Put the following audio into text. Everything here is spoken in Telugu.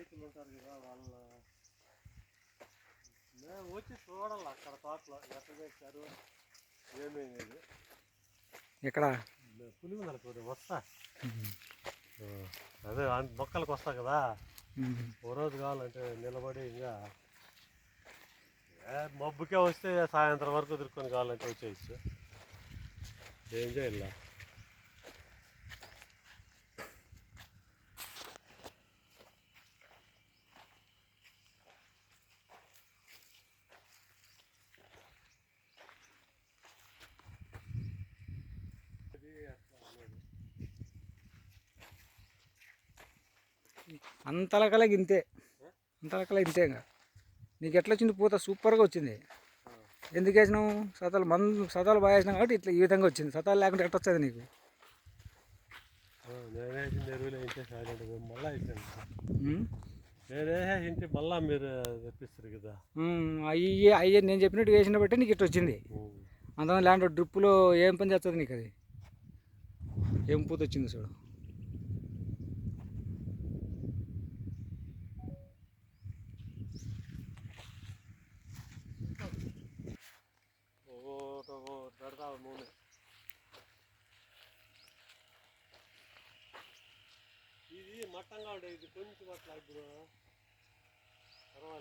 రైతులు ఉంటారు కదా వాళ్ళ మేము వచ్చి చూడాలి అక్కడ తోటలో ఎట్లా చేశారు ఏమేది ఇక్కడ పులిమి నలుపుతుంది వస్తా. అదే మొక్కలకు వస్తా కదా. ఓ రోజు కావాలంటే నిలబడి ఇంకా మబ్బుకే వస్తే సాయంత్రం వరకు తిరుక్కొని కావాలంటే వచ్చేయచ్చు. ఏం చేయాల? అంతలకల ఇంతే. అంతలకల ఇంతే ఇంకా. నీకు ఎట్లా వచ్చింది పూత? సూపర్గా వచ్చింది. ఎందుకు వేసినావు? సతాలు మందు సతాలు బాగా వేసినావు కాబట్టి ఇట్లా ఈ విధంగా వచ్చింది. సతాలు లేకుండా ఎట్ట వస్తుంది నీకు? అయ్యి అయ్యి నేను చెప్పినట్టు వేసిన బట్టి నీకు ఇట్లా వచ్చింది. అందులో ల్యాండ్ డ్రిప్పులో ఏం పని చేస్తుంది నీకు అది? ఏం పూత వచ్చింది చూడు. మట్టంగా ఉండేది కొంచెం అట్లా ఇప్పుడు. పర్వాలేదు.